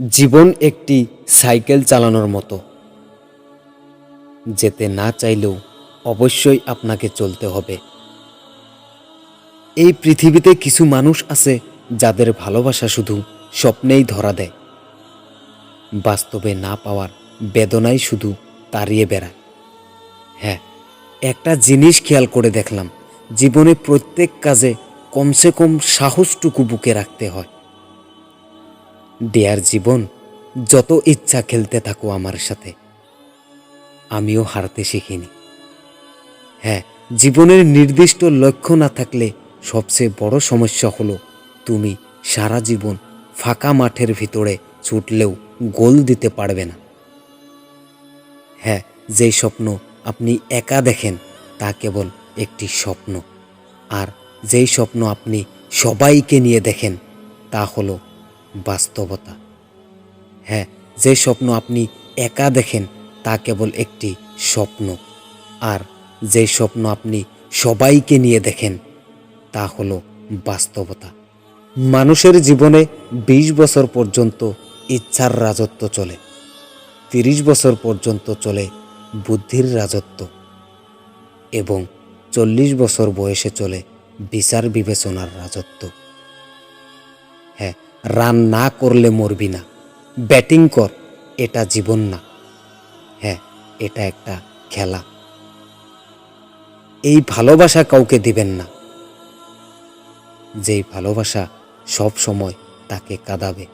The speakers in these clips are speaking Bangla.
জীবন একটি সাইকেল চালানোর মতো। যেতে না চাইলেও অবশ্যই আপনাকে চলতে হবে। এই পৃথিবীতে কিছু মানুষ আছে যাদের ভালোবাসা শুধু স্বপ্নেই ধরা দেয়। বাস্তবে না পাওয়ার বেদনাই শুধু তাড়িয়ে বেড়ায়। হ্যাঁ একটা জিনিস খেয়াল করে দেখলাম, জীবনে প্রত্যেক কাজে কমসে কম সাহসটুকু বুকে রাখতে হয়। দেয়ার জীবন, যত ইচ্ছা খেলতে থাকো আমার সাথে। আমিও হারতে শিখিনি। হ্যাঁ জীবনের নির্দিষ্ট লক্ষ্য না থাকলে সবচেয়ে বড় সমস্যা হলো তুমি সারা জীবন ফাঁকা মাঠের ভিতরে ছুটলেও গোল দিতে পারবে না। হ্যাঁ যেই স্বপ্ন আপনি একা দেখেন, তা কেবল একটি স্বপ্ন। আর যেই স্বপ্ন আপনি সবাইকে নিয়ে দেখেন, তা হলো বাস্তবতা। হ্যাঁ যে স্বপ্ন আপনি একা দেখেন, তা কেবল একটি স্বপ্ন। আর যে স্বপ্ন আপনি সবাইকে নিয়ে দেখেন, তা হলো বাস্তবতা। মানুষের জীবনে ২০ বছর পর্যন্ত ইচ্ছার রাজত্ব চলে, তিরিশ বছর পর্যন্ত চলে বুদ্ধির রাজত্ব, এবং চল্লিশ বছর বয়সে চলে বিচার বিবেচনার রাজত্ব। হ্যাঁ রান না করলে মরবি না। ব্যাটিং কর, এটা জীবন না। হ্যাঁ এটা একটা খেলা। এই ভালোবাসা কাউকে দিবেন না। যেই ভালোবাসা সব সময় তাকে কাঁদাবে।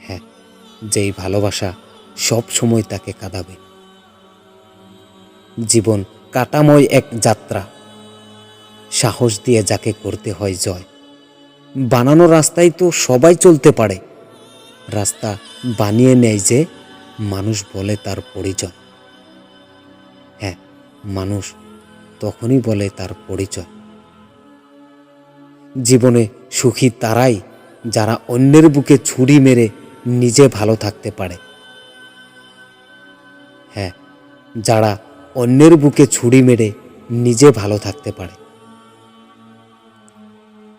হ্যাঁ যেই ভালোবাসা সব সময় তাকে কাঁদাবে। জীবন কাটাময় এক যাত্রা। সাহস দিয়ে যাকে করতে হয় জয়। বানানো রাস্তায় তো সবাই চলতে পারে। রাস্তা বানিয়ে নেয় যে মানুষ বলে তার পরিচয়। হ্যাঁ মানুষ তখনই বলে তার পরিচয়। জীবনে সুখী তারাই যারা অন্যের বুকে ছুরি মেরে নিজে ভালো থাকতে পারে। হ্যাঁ যারা অন্যের বুকে ছুরি মেরে নিজে ভালো থাকতে পারে।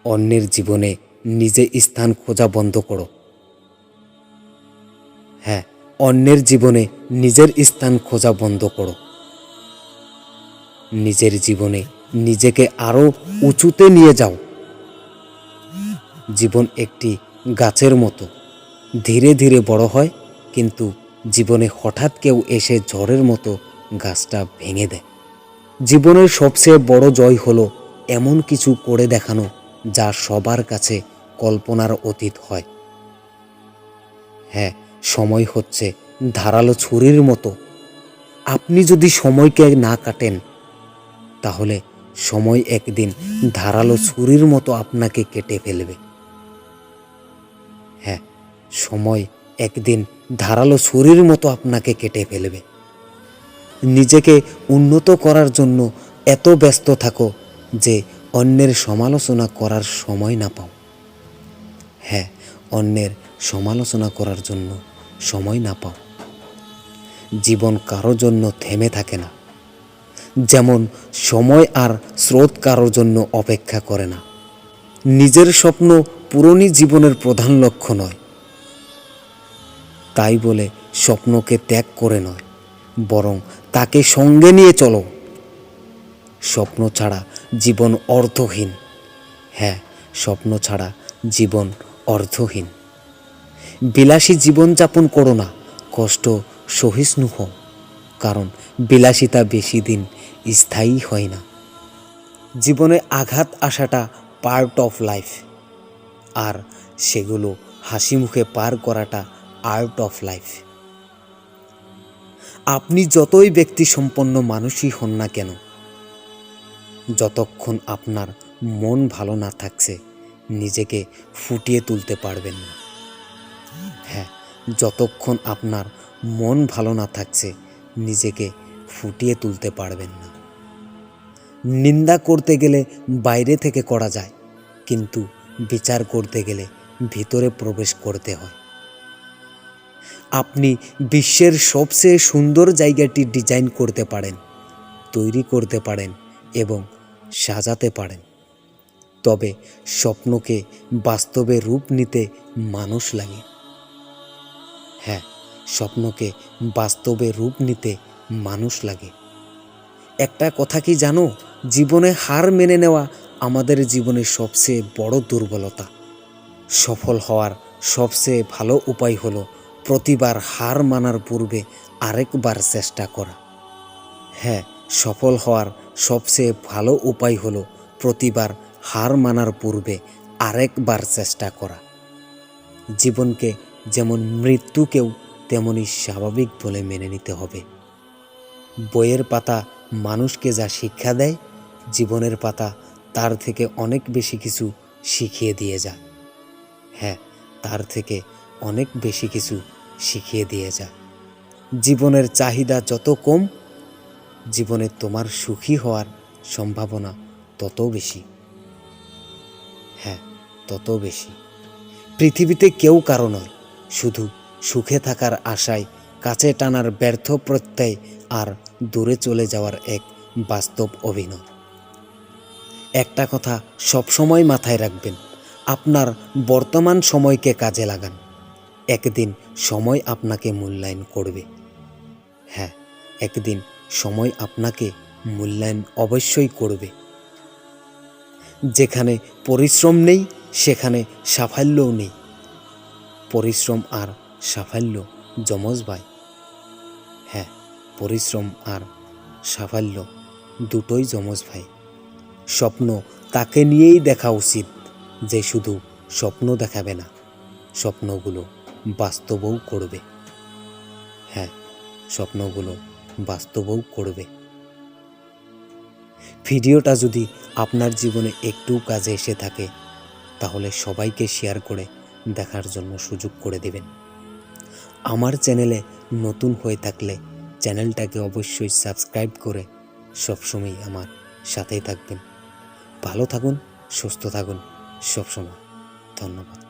অন্যের জীবনে নিজে স্থান খোঁজা বন্ধ করো। হ্যাঁ অন্যের জীবনে নিজের স্থান খোঁজা বন্ধ করো। নিজের জীবনে নিজেকে আরও উঁচুতে নিয়ে যাও। জীবন একটি গাছের মতো। ধীরে ধীরে বড় হয়, কিন্তু জীবনে হঠাৎ কেউ এসে ঝড়ের মতো গাছটা ভেঙে দেয়। জীবনের সবচেয়ে বড় জয় হলো এমন কিছু করে দেখানো যা সবার কাছে কল্পনার অতীত হয়। হ্যাঁ সময় হচ্ছে ধারালো ছুরির মতো। আপনি যদি সময়কে না কাটেন, তাহলে সময় একদিন ধারালো ছুরির মতো আপনাকে কেটে ফেলবে। হ্যাঁ সময় একদিন ধারালো ছুরির মতো আপনাকে কেটে ফেলবে। নিজেকে উন্নত করার জন্য এত ব্যস্ত থাকো যে অন্যের সমালোচনা করার সময় না পাও। হ্যাঁ অন্যের সমালোচনা করার জন্য সময় না পাও। জীবন কারও জন্য থেমে থাকে না। যেমন সময় আর স্রোত কারোর জন্য অপেক্ষা করে না। নিজের স্বপ্ন পুরনো জীবনের প্রধান লক্ষ্য নয়। তাই বলে স্বপ্নকে ত্যাগ করে নয়, বরং তাকে সঙ্গে নিয়ে চলো। স্বপ্ন ছাড়া জীবন অর্থহীন। হ্যাঁ স্বপ্ন ছাড়া জীবন অর্থহীন। বিলাসী জীবনযাপন করো না, কষ্ট সহিষ্ণু হও, কারণ বিলাসিতা বেশি দিন স্থায়ী হয় না। জীবনে আঘাত আসাটা পার্ট অফ লাইফ আর সেগুলো হাসি মুখে পার করাটা আর্ট অফ লাইফ আপনি যতই ব্যক্তি সম্পন্ন মানুষই হন না কেন যতক্ষণ আপনার মন ভালো না থাকছে, নিজেকে ফুটিয়ে তুলতে পারবেন না। হ্যাঁ যতক্ষণ আপনার মন ভালো না থাকছে, নিজেকে ফুটিয়ে তুলতে পারবেন না। নিন্দা করতে গেলে বাইরে থেকে করা যায়, কিন্তু বিচার করতে গেলে ভিতরে প্রবেশ করতে হয়। আপনি বিশ্বের সবচেয়ে সুন্দর জায়গাটি ডিজাইন করতে পারেন, তৈরি করতে পারেন এবং সাজাতে পারেন। তবে স্বপ্নকে বাস্তবে রূপ নিতে মানুষ লাগে। হ্যাঁ স্বপ্নকে বাস্তবে রূপ নিতে মানুষ লাগে। একটা কথা কি জানো? জীবনে হার মেনে নেওয়া আমাদের জীবনের সবচেয়ে বড় দুর্বলতা। সফল হওয়ার সবচেয়ে ভালো উপায় হলো প্রতিবার হার মানার পূর্বে আরেকবার চেষ্টা করা। হ্যাঁ সফল হওয়ার সবচেয়ে ভালো উপায় হলো প্রতিবার হার মানার পূর্বে আরেকবার চেষ্টা করা। জীবনকে যেমন মৃত্যুকেও তেমনই স্বাভাবিক বলে মেনে নিতে হবে। বইয়ের পাতা মানুষকে যা শিক্ষা দেয়, জীবনের পাতা তার থেকে অনেক বেশি কিছু শিখিয়ে দিয়ে যা। হ্যাঁ তার থেকে অনেক বেশি কিছু শিখিয়ে দিয়ে যা। জীবনের চাহিদা যত কম জীবনে তোমার সুখী হওয়ার সম্ভাবনা তত বেশি। হ্যাঁ তত বেশি। পৃথিবীতে কেউ কারও নয়, শুধু সুখে থাকার আশায় কাছে টানার ব্যর্থ প্রত্যয় আর দূরে চলে যাওয়ার এক বাস্তব অভিনয়। একটা কথা সবসময় মাথায় রাখবেন, আপনার বর্তমান সময়কে কাজে লাগান। একদিন সময় আপনাকে মূল্যায়ন করবে। হ্যাঁ একদিন সময় আপনাকে মূল্যায়ন অবশ্যই করবে। যেখানে পরিশ্রম নেই, সেখানে সাফল্যও নেই। পরিশ্রম আর সাফল্য যমজ ভাই। হ্যাঁ পরিশ্রম আর সাফল্য দুটোই যমজ ভাই। স্বপ্ন তাকে নিয়েই দেখা উচিত, যে শুধু স্বপ্ন দেখাবে না, স্বপ্নগুলো বাস্তবও করবে। হ্যাঁ স্বপ্নগুলো বাস্তবও করবে। ভিডিওটা যদি আপনার জীবনে একটু কাজে এসে থাকে, তাহলে সবাইকে শেয়ার করে দেখার জন্য সুযোগ করে দেবেন। আমার চ্যানেলে নতুন হয়ে থাকলে চ্যানেলটাকে অবশ্যই সাবস্ক্রাইব করে সবসময় আমার সাথেই থাকবেন। ভালো থাকুন, সুস্থ থাকুন সবসময়। ধন্যবাদ।